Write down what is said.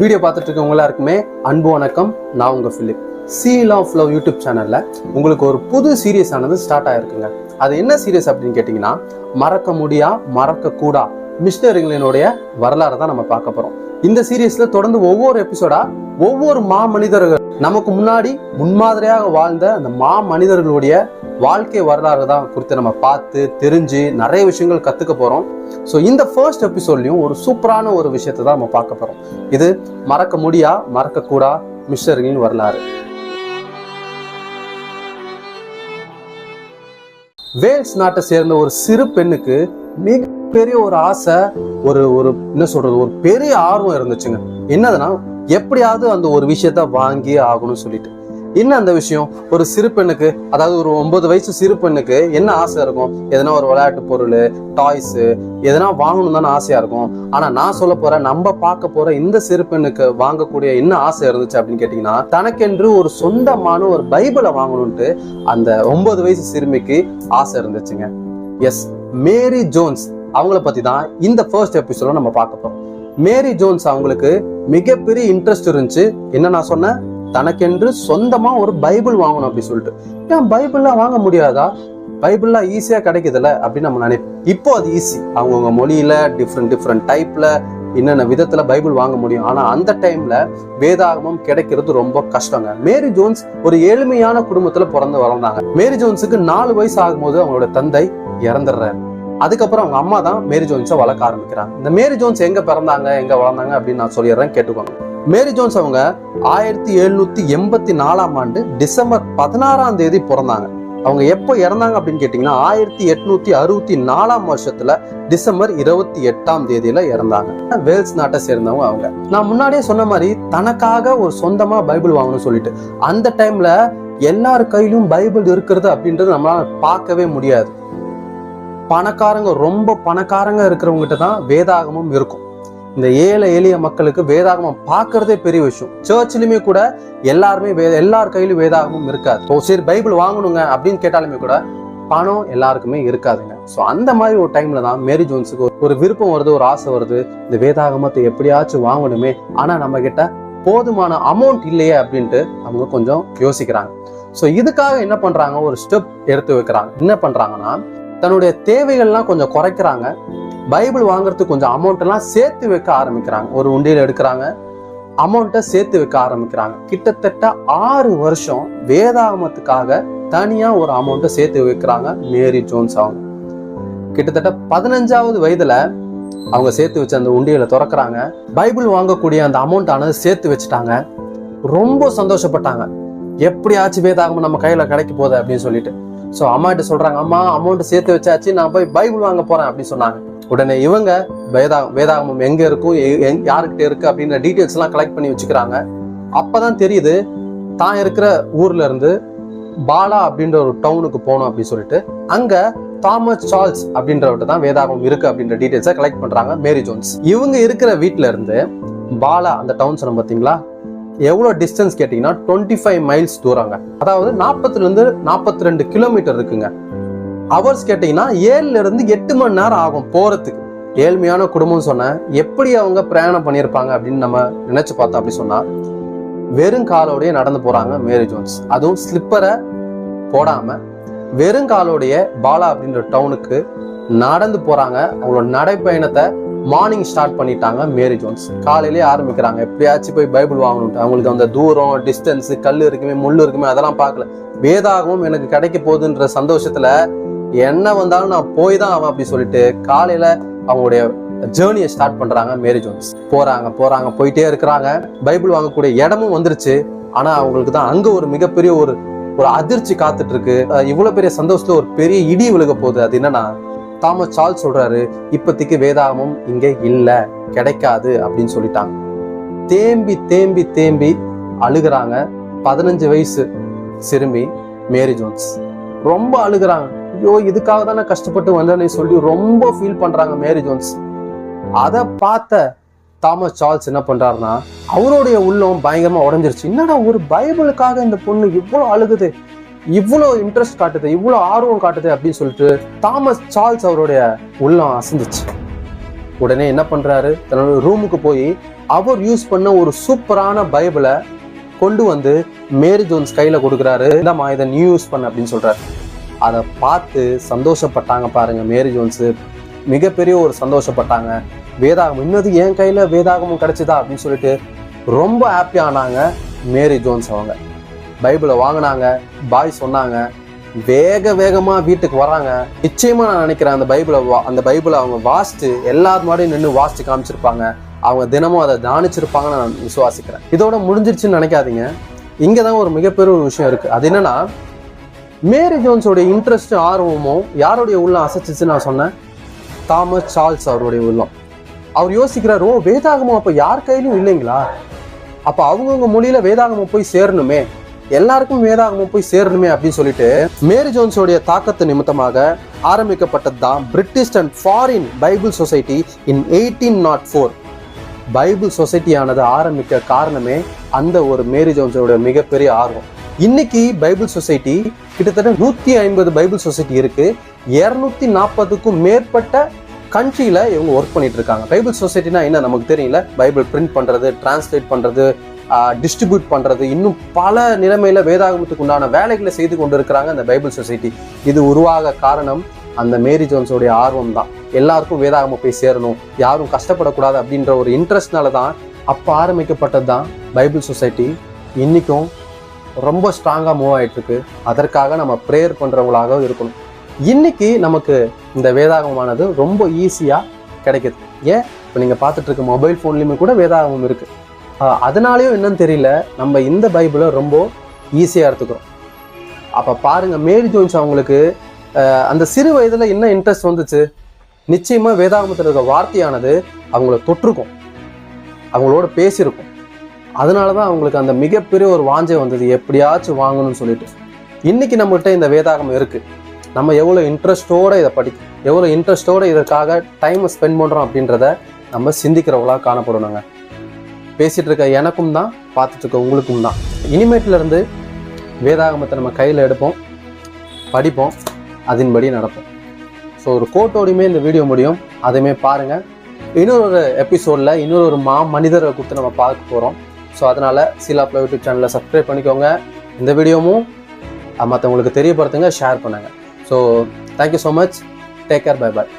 Video பார்த்துட்டு இருக்கவங்க எல்லாருக்குமே அன்பு வணக்கம். நான் உங்கள் Philip. Seal of love YouTube சேனலில் உங்களுக்கு ஒரு புது சீரியஸ் ஆனது ஸ்டார்ட் ஆயிருக்குங்க. அது என்ன சீரியஸ் அப்படின்னு கேட்டிங்கன்னா மறக்க முடியா மறக்கக்கூடா மிஷினரிங்களினுடைய மிஷினரிகளினுடைய வரலாறு தான் நம்ம பார்க்க போகிறோம் இந்த சீரியஸில் தொடர்ந்து ஒவ்வொரு எபிசோடாக ஒவ்வொரு மா மனிதர்கள் நமக்கு முன்னாடி முன்மாதிரியாக வாழ்ந்த அந்த மா மனிதர்களுடைய வாழ்க்கை வரலாறு தான் குறித்து நம்ம பார்த்து தெரிஞ்சு நிறைய விஷயங்கள் கற்றுக்க போகிறோம் ஸோ இந்த ஃபர்ஸ்ட் எபிசோட்லையும் ஒரு சூப்பரான ஒரு விஷயத்தை தான் நம்ம பார்க்க போகிறோம் இது மறக்க முடியா மறக்கக்கூடா கூடா மிஸ்டர்களின் வரலாறு. வேல்ஸ் நாட்டை சேர்ந்த ஒரு சிறு பெண்ணுக்கு மிகப்பெரிய ஒரு ஆசை ஒரு ஒரு என்ன சொல்றது ஒரு பெரிய ஆர்வம் இருந்துச்சுங்க. என்னதுன்னா எப்படியாவது அந்த ஒரு விஷயத்த வாங்கியே ஆகணும்னு சொல்லிட்டு. என்ன அந்த விஷயம்? ஒரு சிறு பெண்ணுக்கு அதாவது ஒரு ஒன்பது வயசு சிறு பெண்ணுக்கு என்ன ஆசை இருக்கும்? எதனா ஒரு விளையாட்டு பொருள் டாய்ஸ் எதனா வாங்கணும் தானே ஆசையா இருக்கும். ஆனா நான் சொல்ல போற நம்ம பார்க்க போற இந்த சிறு பெண்ணுக்கு வாங்கக்கூடிய என்ன ஆசை இருந்துச்சு அப்படின்னு கேட்டீங்கன்னா தனக்கென்று ஒரு சொந்தமான ஒரு பைபிளை வாங்கணும்ட்டு அந்த ஒன்பது வயசு சிறுமிக்கு ஆசை இருந்துச்சுங்க. எஸ் மேரி ஜோன்ஸ் அவங்கள பத்தி தான் இந்த ஃபர்ஸ்ட் எபிசோட நம்ம பார்க்க போறோம். மேரி ஜோன்ஸ் அவங்களுக்கு மிகப்பெரிய இன்ட்ரெஸ்ட் இருந்துச்சு. என்ன நான் சொன்னேன்? தனக்கென்று சொந்தமா ஒரு பைபிள் வாங்கணும் அப்படி சொல்லிட்டு. ஏன் பைபிள்லாம் வாங்க முடியாதா? பைபிள்லாம் ஈஸியா கிடைக்குதுல்ல அப்படின்னு நம்ம நினைப்போம். இப்போ அது ஈஸி. அவங்கவுங்க மொழியில டிஃப்ரெண்ட் டிஃப்ரெண்ட் டைப்ல என்னென்ன விதத்துல பைபிள் வாங்க முடியும். ஆனா அந்த டைம்ல வேதாகமம் கிடைக்கிறது ரொம்ப கஷ்டங்க. மேரி ஜோன்ஸ் ஒரு ஏழ்மையான குடும்பத்துல பிறந்து வளர்ந்தாங்க. மேரி ஜோன்ஸுக்கு நாலு வயசு ஆகும்போது அவங்களோட தந்தை இறந்துடுறாரு. அதுக்கப்புறம் அவங்க அம்மா தான் மேரி ஜோன்ஸை வளர்க்க ஆரம்பிக்கிறாங்க. இந்த மேரி ஜோன்ஸ் எங்க பிறந்தாங்க எங்க வளர்ந்தாங்க அப்படின்னு நான் சொல்லிடுறேன் கேட்டுக்கோங்க. மேரி ஜோன்ஸ் அவங்க ஆயிரத்தி எழுநூத்தி எண்பத்தி நாலாம் ஆண்டு டிசம்பர் பதினாறாம் தேதி பிறந்தாங்க. அவங்க எப்போ இறந்தாங்க அப்படின்னு கேட்டிங்கன்னா ஆயிரத்தி எட்நூத்தி அறுபத்தி நாலாம் வருஷத்துல டிசம்பர் இருபத்தி எட்டாம் தேதியில இறந்தாங்க. வேல்ஸ் நாட்டை சேர்ந்தவங்க அவங்க. நான் முன்னாடியே சொன்ன மாதிரி தனக்காக ஒரு சொந்தமா பைபிள் வாங்கணும்னு சொல்லிட்டு அந்த டைம்ல எல்லார் கையிலும் பைபிள் இருக்கிறது அப்படின்றது நம்மளால பார்க்கவே முடியாது. பணக்காரங்க ரொம்ப பணக்காரங்க இருக்கிறவங்ககிட்ட தான் வேதாகமும் இருக்கும். இந்த ஏழை எளிய மக்களுக்கு வேதாகமம் பார்க்கறதே பெரிய விஷயம். சர்ச்சிலுமே கூட எல்லாருமே வே எல்லார் கையிலும் வேதாகமும் இருக்காது. சரி பைபிள் வாங்கணுங்க அப்படின்னு கேட்டாலுமே கூட பணம் எல்லாருக்குமே இருக்காதுங்க. ஸோ அந்த மாதிரி ஒரு டைம்ல தான் மேரி ஜோன்ஸுக்கு ஒரு விருப்பம் வருது ஒரு ஆசை வருது. இந்த வேதாகமத்தை எப்படியாச்சும் வாங்கணுமே. ஆனா நம்ம கிட்ட போதுமான அமௌண்ட் இல்லையே அப்படின்ட்டு அவங்க கொஞ்சம் யோசிக்கிறாங்க. ஸோ இதுக்காக என்ன பண்றாங்க? ஒரு ஸ்டெப் எடுத்து வைக்கிறாங்க. என்ன பண்றாங்கன்னா தன்னுடைய தேவைகள்லாம் கொஞ்சம் குறைக்கிறாங்க. பைபிள் வாங்குறதுக்கு கொஞ்சம் அமௌண்ட்டெல்லாம் சேர்த்து வைக்க ஆரம்பிக்கிறாங்க. ஒரு உண்டியில் எடுக்கிறாங்க. அமௌண்ட்டை சேர்த்து வைக்க ஆரம்பிக்கிறாங்க. கிட்டத்தட்ட ஆறு வருஷம் வேதாகமத்துக்காக தனியாக ஒரு அமௌண்ட்டை சேர்த்து வைக்கிறாங்க மேரி ஜோன்ஸ் அவங்க. கிட்டத்தட்ட பதினஞ்சாவது வயதுல அவங்க சேர்த்து வச்ச அந்த உண்டியலை திறக்கிறாங்க. பைபிள் வாங்கக்கூடிய அந்த அமௌண்ட் ஆனது சேர்த்து வச்சுட்டாங்க. ரொம்ப சந்தோஷப்பட்டாங்க. எப்படியாச்சும் வேதாகமம் நம்ம கையில் கிடைக்க போகுது அப்படின்னு சொல்லிட்டு. ஸோ அம்மா கிட்ட சொல்றாங்க அம்மா அமௌண்ட் சேர்த்து வச்சாச்சு நான் போய் பைபிள் வாங்க போறேன் அப்படின்னு சொன்னாங்க. உடனே இவங்க வேதா வேதாகமம் எங்க இருக்கும் எ- யாருக்கிட்ட இருக்கு அப்படின்ற டீட்டெயில்ஸ் எல்லாம் கலெக்ட் பண்ணி வச்சுக்கிறாங்க. அப்பதான் தெரியுது தான் இருக்கிற ஊர்ல இருந்து பாலா அப்படின்ற ஒரு டவுனுக்கு போகணும் அப்படின்னு சொல்லிட்டு அங்க தாமஸ் சார்ல்ஸ் அப்படின்றவர்கிட்ட தான் வேதாகமம் இருக்கு அப்படின்ற டீட்டெயில்ஸை கலெக்ட் பண்றாங்க மேரி ஜோன்ஸ். இவங்க இருக்கிற வீட்ல இருந்து பாலா அந்த டவுன் சொன்ன பார்த்தீங்களா எவ்வளோ டிஸ்டன்ஸ் கேட்டிங்கன்னா டுவெண்ட்டி ஃபைவ் மைல்ஸ் தூரங்க. அதாவது நாற்பத்திலேருந்து நாற்பத்தி ரெண்டு கிலோமீட்டர் இருக்குங்க. ஹவர்ஸ் கேட்டிங்கன்னா ஏழுலேருந்து எட்டு மணி நேரம் ஆகும் போகிறதுக்கு ஏழ்மையான குடும்பம் சொன்னேன். எப்படி அவங்க பிரயாணம் பண்ணியிருப்பாங்க அப்படின்னு நம்ம நினச்சி பார்த்தோம் அப்படி சொன்னால் வெறும் காலோடைய நடந்து போகிறாங்க மேரி ஜோன்ஸ். அதுவும் ஸ்லிப்பரை போடாமல் வெறும் காலோடைய பாலா அப்படின்ற டவுனுக்கு நடந்து போகிறாங்க அவங்களோட நடைப்பயணத்தை மார்னிங் ஸ்டார்ட் பண்ணிட்டாங்க மேரி ஜோன்ஸ் காலையிலேயே ஆரம்பிக்கிறாங்க. எப்படியாச்சும் போய் பைபிள் வாங்கணும்ட்டு. அவங்களுக்கு அந்த தூரம் டிஸ்டன்ஸ் கல் இருக்குமே முள் இருக்குமே அதெல்லாம் பார்க்கல. வேதாகவும் எனக்கு கிடைக்க போகுதுன்ற சந்தோஷத்துல என்ன வந்தாலும் நான் போய் தான் ஆவேன் அப்படி சொல்லிட்டு காலையில அவங்களுடைய ஜேர்னியை ஸ்டார்ட் பண்றாங்க மேரி ஜோன்ஸ் போறாங்க போறாங்க போயிட்டே இருக்கிறாங்க. பைபிள் வாங்கக்கூடிய இடமும் வந்துருச்சு. ஆனா அவங்களுக்கு தான் அங்க ஒரு மிகப்பெரிய ஒரு ஒரு அதிர்ச்சி காத்துட்டு இருக்கு. இவ்வளவு பெரிய சந்தோஷத்துல ஒரு பெரிய இடி விழுக போகுது. அது என்னன்னா தாமஸ் சால் சொல்றாரு இப்போதைக்கு வேதாகமும் இங்க இல்ல கிடைக்காது அப்படின்னு சொல்லிட்டாங்க. தேம்பி தேம்பி தேம்பி அழுகுறாங்க. பதினஞ்சு வயசு சிறுமி மேரி ஜோன்ஸ். ரொம்ப அழுகுறாங்க. ஐயோ இதுக்காக தானே கஷ்டப்பட்டு வந்தேன்னு சொல்லி ரொம்ப ஃபீல் பண்றாங்க மேரி ஜோன்ஸ். அதை பார்த்த தாமஸ் சார்ல்ஸ் என்ன பண்றாருன்னா அவருடைய உள்ளம் பயங்கரமா உடைஞ்சிருச்சு. என்னடா ஒரு பைபிளுக்காக இந்த பொண்ணு இவ்வளவு அழுகுது? இவ்வளோ இன்ட்ரெஸ்ட் காட்டுது இவ்வளோ ஆர்வம் காட்டுது அப்படின்னு சொல்லிட்டு தாமஸ் சார்ல்ஸ் அவருடைய உள்ளம் அசந்துச்சு. உடனே என்ன பண்றாரு? தன்னோட ரூமுக்கு போய் அவர் யூஸ் பண்ண ஒரு சூப்பரான பைபிளை கொண்டு வந்து மேரி ஜோன்ஸ் கையில கொடுக்குறாரு. இந்தாம்மா இதை நியூ யூஸ் பண்ண அப்படின்னு சொல்றாரு. அதை பார்த்து சந்தோஷப்பட்டாங்க பாருங்க மேரி ஜோன்ஸு. மிகப்பெரிய ஒரு சந்தோஷப்பட்டாங்க. வேதாகம் இன்னது என் கையில வேதாகமும் கிடச்சிதா அப்படின்னு சொல்லிட்டு ரொம்ப ஹாப்பி ஆனாங்க மேரி ஜோன்ஸ் அவங்க. பைபிளை வாங்கினாங்க பாய் சொன்னாங்க வேக வேகமாக வீட்டுக்கு வராங்க நிச்சயமாக நான் நினைக்கிறேன் அந்த பைபிளை வா- அந்த பைபிளை அவங்க வாசிச்சு எல்லார் மாதிரியும் நின்று வாசிச்சு காமிச்சிருப்பாங்க. அவங்க தினமும் அதை தானிச்சிருப்பாங்கன்னு நான் விசுவாசிக்கிறேன். இதோட முடிஞ்சிருச்சுன்னு நினைக்காதீங்க. இங்கே தான் ஒரு மிகப்பெரிய ஒரு விஷயம் இருக்குது அது என்னென்னா மேரி ஜோன்ஸோடைய இன்ட்ரெஸ்ட்டும் ஆர்வமும் யாருடைய உள்ளம் அசைச்சிச்சு நான் சொன்னேன்? தாமஸ் சார்ல்ஸ் அவருடைய உள்ளம். அவர் யோசிக்கிறார் ஓ வேதாகமம் அப்போ யார் கையிலும் இல்லைங்களா? அப்போ அவங்கவுங்க மொழியில் வேதாகமம் போய் சேரணுமே. எல்லாருக்கும் வேதாகமும் போய் சேரணுமே அப்படின்னு சொல்லிட்டு மேரி ஜோன்ஸோடைய தாக்கத்து நிமித்தமாக ஆரம்பிக்கப்பட்டது தான் British and foreign Bible society in eighteen nought four. Bible சொசைட்டியானது ஆரம்பிக்க காரணமே அந்த ஒரு மேரி ஜோன்ஸோட மிகப்பெரிய ஆர்வம். இன்னைக்கு பைபிள் சொசைட்டி கிட்டத்தட்ட நூற்றி ஐம்பது பைபிள் சொசைட்டி இருக்கு. இரநூத்தி நாற்பதுக்கும் மேற்பட்ட கண்ட்ரியில் இவங்க ஒர்க் பண்ணிட்டு இருக்காங்க. பைபிள் சொசைட்டினா என்ன நமக்கு தெரியல? பைபிள் பிரிண்ட் பண்ணுறது டிரான்ஸ்லேட் பண்ணுறது டிஸ்ட்ரிபியூட் பண்ணுறது இன்னும் பல நிலைமையில் வேதாகமத்துக்கு உண்டான வேலைகளை செய்து கொண்டிருக்கிறாங்க அந்த பைபிள் சொசைட்டி. இது உருவாக காரணம் அந்த மேரி ஜோன்ஸோடைய ஆர்வம் தான். எல்லாருக்கும் வேதாகமம் போய் சேரணும். யாரும் கஷ்டப்படக்கூடாது அப்படின்ற ஒரு இன்ட்ரெஸ்ட்னால தான் அப்போ ஆரம்பிக்கப்பட்டது தான் பைபிள் சொசைட்டி. இன்றைக்கும் ரொம்ப ஸ்ட்ராங்காக மூவ் ஆகிட்டுருக்கு அதற்காக நம்ம ப்ரேயர் பண்ணுறவங்களாக இருக்கணும். இன்னைக்கு நமக்கு இந்த வேதாகமானது ரொம்ப ஈஸியாக கிடைக்குது. ஏன்? இப்போ நீங்கள் பார்த்துட்டு இருக்க மொபைல் ஃபோன்லேயுமே கூட வேதாகமம் இருக்குது அதனாலேயும் என்னன்னு தெரியல. நம்ம இந்த பைபிளை ரொம்ப ஈஸியாக எடுத்துக்கிறோம். அப்போ பாருங்கள் மேரி ஜோன்ஸ் அவங்களுக்கு அந்த சிறு வயதில் என்ன இன்ட்ரெஸ்ட் வந்துச்சு? நிச்சயமாக வேதாகமத்தில் இருக்க வார்த்தையானது அவங்கள தொற்றுக்கும். அவங்களோட பேசியிருக்கும். அதனால தான் அவங்களுக்கு அந்த மிகப்பெரிய ஒரு வாஞ்சை வந்தது. எப்படியாச்சும் வாங்கணும்னு சொல்லிட்டு. இன்றைக்கி நம்மகிட்ட இந்த வேதாகம் இருக்குது நம்ம எவ்வளோ இன்ட்ரெஸ்ட்டோடு இதை படி எவ்வளோ இன்ட்ரெஸ்ட்டோடு இதற்காக டைமை ஸ்பெண்ட் பண்ணுறோம் அப்படின்றத நம்ம சிந்திக்கிறவங்களாக காணப்படணுங்க பேசிகிட்டு இருக்க எனக்கும் தான் பார்த்துட்டு இருக்க உங்களுக்கும் தான். இனிமேட்லேருந்து வேதாகமத்தை நம்ம கையில் எடுப்போம் படிப்போம் அதன்படி நடப்போம். ஸோ ஒரு கோட்டோடையுமே இந்த வீடியோ முடியும். அதையுமே பாருங்கள் இன்னொரு ஒரு எபிசோடில் இன்னொரு ஒரு மா மனிதரை கொடுத்து நம்ம பார்க்க போகிறோம் ஸோ அதனால் சீலாப்ல யூடியூப் சேனலை சப்ஸ்கிரைப் பண்ணிக்கோங்க. இந்த வீடியோவும் மற்றவங்களுக்கு தெரியப்படுத்துங்க ஷேர் பண்ணுங்கள் so thank you so much take care bye bye